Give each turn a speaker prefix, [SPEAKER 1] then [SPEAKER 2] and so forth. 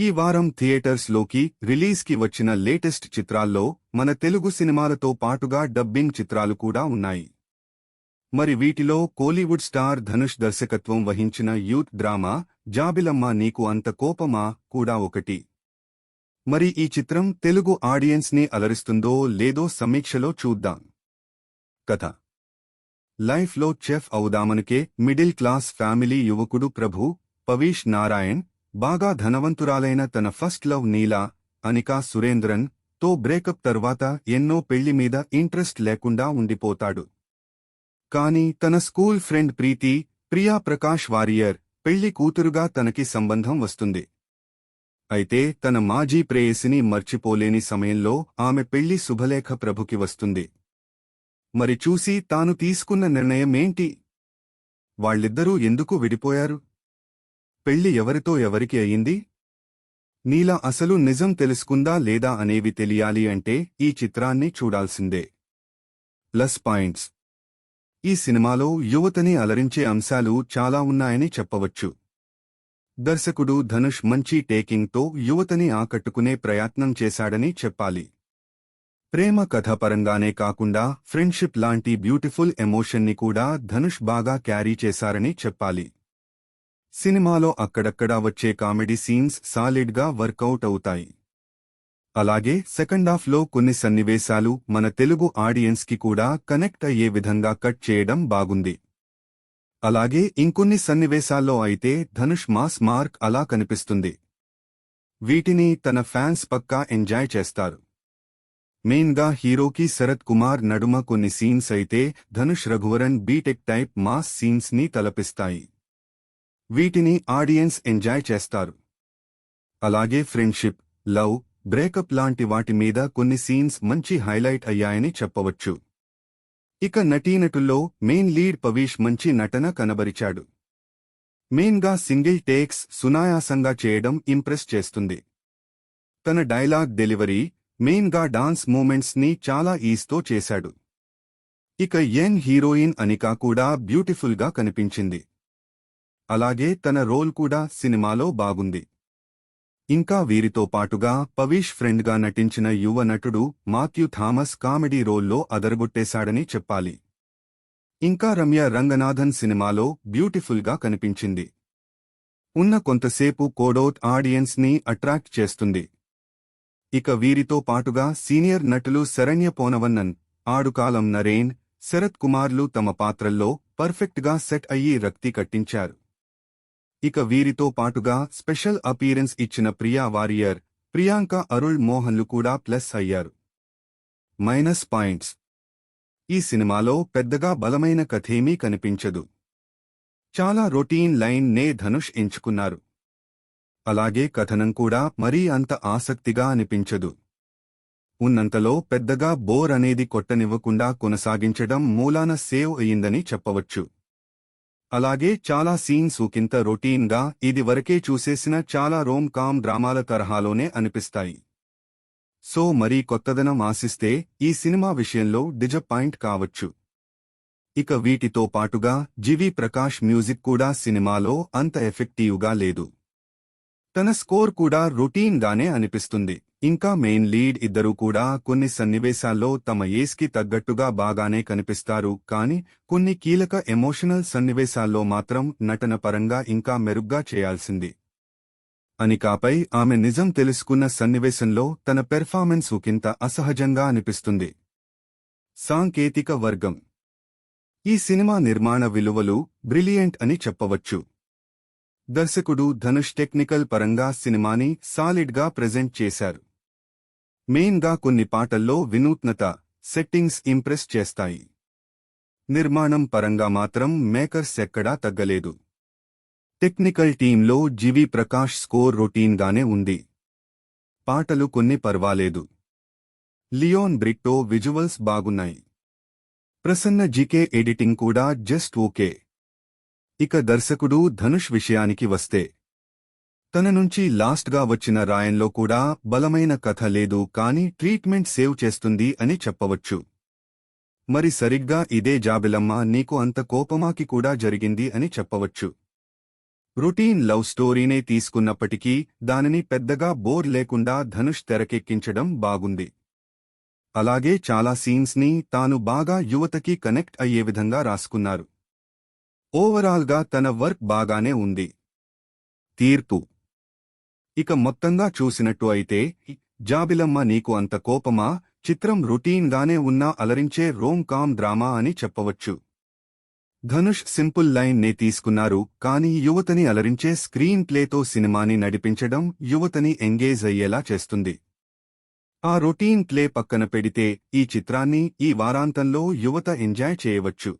[SPEAKER 1] ఈ వారం థియేటర్స్లోకి రిలీజ్కి వచ్చిన లేటెస్ట్ చిత్రాల్లో మన తెలుగు సినిమాలతో పాటుగా డబ్బింగ్ చిత్రాలు కూడా ఉన్నాయి. మరి వీటిలో కోలీవుడ్ స్టార్ ధనుష్ దర్శకత్వం వహించిన యూత్ డ్రామా జాబిలమ్మ నీకు అంత కోపమా కూడా ఒకటి. మరి ఈ చిత్రం తెలుగు ఆడియన్స్ని అలరిస్తుందో లేదో సమీక్షలో చూద్దాం. కథ. లైఫ్లో చెఫ్ అవుదామనుకే మిడిల్ క్లాస్ ఫ్యామిలీ యువకుడు ప్రభు పవీష్ నారాయణ్ బాగా ధనవంతురాలైన తన ఫస్ట్ లవ్ నీలా అనికా సురేంద్రన్తో బ్రేకప్ తర్వాత ఎన్నో పెళ్ళి మీద ఇంట్రెస్ట్ లేకుండా ఉండిపోతాడు. కాని తన స్కూల్ ఫ్రెండ్ ప్రీతి ప్రియా ప్రకాష్ వారియర్ పెళ్ళి కూతురుగా తనకి సంబంధం వస్తుంది. అయితే తన మాజీ ప్రేయసిని మర్చిపోలేని సమయంలో ఆమె పెళ్ళి శుభలేఖ ప్రభుకి వస్తుంది. మరి చూసి తాను తీసుకున్న నిర్ణయమేంటి వాళ్ళిద్దరూ ఎందుకు విడిపోయారు? పెళ్ళి ఎవరితో ఎవరికి అయింది? నీలా అసలు నిజం తెలుసుకుందా లేదా అనేవి తెలియాలి అంటే ఈ చిత్రాన్ని చూడాల్సిందే. Plus points. ఈ సినిమాలో యువతని అలరించే అంశాలు చాలా ఉన్నాయని చెప్పవచ్చు. దర్శకుడు ధనుష్ మంచి టేకింగ్తో యువతని ఆకట్టుకునే ప్రయత్నం చేశాడని చెప్పాలి. ప్రేమ కథ పరంగానే కాకుండా ఫ్రెండ్షిప్ లాంటి బ్యూటిఫుల్ ఎమోషన్ని కూడా ధనుష్ బాగా క్యారీ చేశారని చెప్పాలి. సినిమాలో అక్కడక్కడా వచ్చే కామెడీ సీన్స్ సాలిడ్గా వర్కౌట్ అవుతాయి. అలాగే సెకండ్ హాఫ్లో కొన్ని సన్నివేశాలు మన తెలుగు ఆడియన్స్కి కూడా కనెక్ట్ అయ్యే విధంగా కట్ చేయడం బాగుంది. అలాగే ఇంకొన్ని సన్నివేశాల్లో అయితే ధనుష్ మాస్ మార్క్ అలా కనిపిస్తుంది. వీటిని తన ఫ్యాన్స్ పక్కా ఎంజాయ్ చేస్తారు. మెయిన్గా హీరోకి శరత్ కుమార్ నడుమ కొన్ని సీన్స్ అయితే Dhanush Raghuvaran BTech type mass సీన్స్ని తలపిస్తాయి. వీటిని ఆడియన్స్ ఎంజాయ్ చేస్తారు. అలాగే ఫ్రెండ్షిప్ లవ్ బ్రేకప్ లాంటి వాటి మీద కొన్ని సీన్స్ మంచి హైలైట్ అయ్యాయని చెప్పవచ్చు. ఇక నటీనటుల్లో మెయిన్ లీడ్ పవీష్ మంచి నటన కనబరిచాడు. మెయిన్గా సింగిల్ టేక్స్ సునాయాసంగా చేయడం ఇంప్రెస్ చేస్తుంది. తన డైలాగ్ డెలివరీ మెయిన్గా డాన్స్ మూమెంట్స్ని చాలా ఈస్తో చేశాడు. ఇక యంగ్ హీరోయిన్ అనికా కూడా బ్యూటిఫుల్గా కనిపించింది. అలాగే తన రోల్ కూడా సినిమాలో బాగుంది. ఇంకా వీరితో పాటుగా పవీష్ ఫ్రెండ్గా నటించిన యువ నటుడు మాథ్యూ థామస్ కామెడీ రోల్లో అదరగొట్టేశాడని చెప్పాలి. ఇంకా రమ్య రంగనాథన్ సినిమాలో బ్యూటిఫుల్గా కనిపించింది. ఉన్న కొంతసేపు కోడౌట్ ఆడియన్స్ని అట్రాక్ట్ చేస్తుంది. ఇక వీరితో పాటుగా సీనియర్ నటులు శరణ్య పోనవన్నన్ ఆడుకాలం నరేన్ శరత్ కుమార్లు తమ పాత్రల్లో పర్ఫెక్ట్గా సెట్ అయ్యి రక్తి కట్టించారు. ఇక వీరితో పాటుగా స్పెషల్ అపీరెన్స్ ఇచ్చిన ప్రియా వారియర్ ప్రియాంక అరుళ్ మోహన్లు కూడా ప్లస్ అయ్యారు. Minus points. ఈ సినిమాలో పెద్దగా బలమైన కథేమీ కనిపించదు. చాలా రొటీన్ లైన్ నే ధనుష్ ఎంచుకున్నారు. అలాగే కథనం కూడా మరీ అంత ఆసక్తిగా అనిపించదు. ఉన్నంతలో పెద్దగా బోర్ అనేది కొట్టనివ్వకుండా కొనసాగించడం మూలాన సేవ్ అయిందని చెప్పవచ్చు. అలాగే చాలా సీన్స్ ఉకింత రొటీన్గా ఇది వరకే చూసేసిన చాలా రోమ్ కామ్ డ్రామాల తరహాలోనే అనిపిస్తాయి. సో మరీ కొత్తదనం ఆశిస్తే ఈ సినిమా విషయంలో డిజపాయింట్ కావచ్చు. ఇక వీటితో పాటుగా జివి ప్రకాష్ మ్యూజిక్ కూడా సినిమాలో అంత ఎఫెక్టివ్గా లేదు. తన స్కోర్ కూడా రొటీన్గానే అనిపిస్తుంది. ఇంకా మెయిన్ లీడ్ ఇద్దరూ కూడా కొన్ని సన్నివేశాల్లో తమ ఏస్కి తగ్గట్టుగా బాగానే కనిపిస్తారు కాని కొన్ని కీలక ఎమోషనల్ సన్నివేశాల్లో మాత్రం నటన పరంగా ఇంకా మెరుగ్గా చేయాల్సింది. అనికాపై ఆమె నిజం తెలుసుకున్న సన్నివేశంలో తన పెర్ఫార్మెన్స్ ఉకింత అసహజంగా అనిపిస్తుంది. సాంకేతిక వర్గం. ఈ సినిమా నిర్మాణ విలువలు బ్రిలియంట్ అని చెప్పవచ్చు. దర్శకుడు ధనుష్ టెక్నికల్ పరంగా సినిమాని సాలిడ్గా ప్రెజెంట్ చేశారు. మెయిన్గా కొన్ని పాటల్లో వినూత్నత సెట్టింగ్స్ ఇంప్రెస్ చేస్తాయి. నిర్మాణం పరంగా మాత్రం మేకర్స్ ఎక్కడా తగ్గలేదు. టెక్నికల్ టీంలో జివి ప్రకాష్ స్కోర్ రొటీన్గానే ఉంది. పాటలు కొన్ని పర్వాలేదు. లియోన్ బ్రిట్టో విజువల్స్ బాగున్నాయి. ప్రసన్న జీకే ఎడిటింగ్ కూడా జస్ట్ ఓకే. ఇక దర్శకుడు ధనుష్ విషయానికి వస్తే తన నుంచి లాస్ట్గా వచ్చిన రాయంలో కూడా బలమైన కథ లేదు కాని ట్రీట్మెంట్ సేవ్ చేస్తుంది అని చెప్పవచ్చు. మరి సరిగ్గా ఇదే జాబిలమ్మ నీకు అంత కోపమాకి కూడా జరిగింది అని చెప్పవచ్చు. రొటీన్ లవ్ స్టోరీనే తీసుకున్నప్పటికీ దానిని పెద్దగా బోర్ లేకుండా ధనుష్ తెరకెక్కించడం బాగుంది. అలాగే చాలా సీన్స్ని తాను బాగా యువతకి కనెక్ట్ అయ్యే విధంగా రాసుకున్నారు. ఓవరాల్గా తన వర్క్ బాగానే ఉంది. తీర్పు ఇక మొత్తంగా చూసినట్టు అయితే జాబిలమ్మ నీకు అంత కోపమా? చిత్రం రొటీన్ గానే ఉన్నా అలరించే రోమ్ కామ్ డ్రామా అని చెప్పవచ్చు. ధనుష్ సింపుల్ లైన్ నే తీసుకున్నారు కానీ యువతని అలరించే స్క్రీన్ ప్లేతో సినిమాని నడిపించడం యువతని ఎంగేజ్ అయ్యేలా చేస్తుంది. ఆ రొటీన్ ప్లే పక్కన పెడితే ఈ చిత్రాన్ని ఈ వారాంతంలో యువత ఎంజాయ్ చేయవచ్చు.